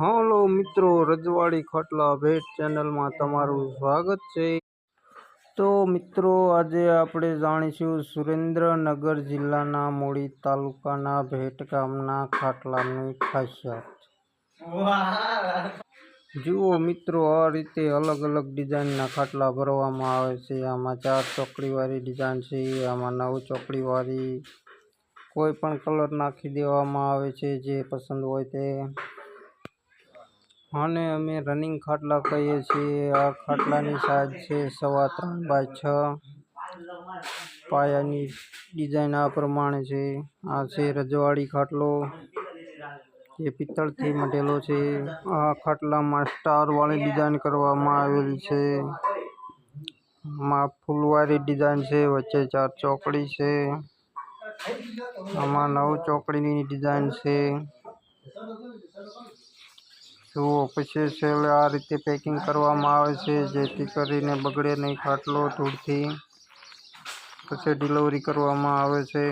હાલો મિત્રો, રજવાડી ખાટલા ભેટ ચેનલમાં તમારું સ્વાગત છે. તો મિત્રો, આજે આપણે જાણીશું સુરેન્દ્રનગર જિલ્લાના મોડી તાલુકાના ભેટ ગામના ખાટલાની ખાસિયત. જુઓ મિત્રો, આ રીતે અલગ અલગ ડિઝાઇનના ખાટલા ભરવામાં આવે છે. આમાં ચાર ચોકડીવાળી ડિઝાઇન છે, આમાં નવ ચોકડીવાળી. કોઈ પણ કલર નાખી દેવામાં આવે છે, જે પસંદ હોય તે. આને અમે રનિંગ ખાટલા કહીએ છીએ. આ ખાટલાની સાઈઝ છે સવા ત્રણ બાય છ. પાયાની ડિઝાઇન આ પ્રમાણે છે. આ છે રજવાડી ખાટલો. જે પિત્તળથી મઢેલો છે. આ ખાટલામાં સ્ટારવાળી ડિઝાઇન કરવામાં આવેલી છે. આમાં ફૂલવાળી ડિઝાઇન છે. વચ્ચે ચાર ચોકડી છે. આમાં નવ ચોકડીની ડિઝાઇન છે. જુઓ, પછી છેલ્લે આ રીતે પેકિંગ કરવામાં આવે છે, જેથી કરીને બગડે નહીં, ખાટલો ધૂળથી પછી ડિલિવરી કરવામાં આવે છે.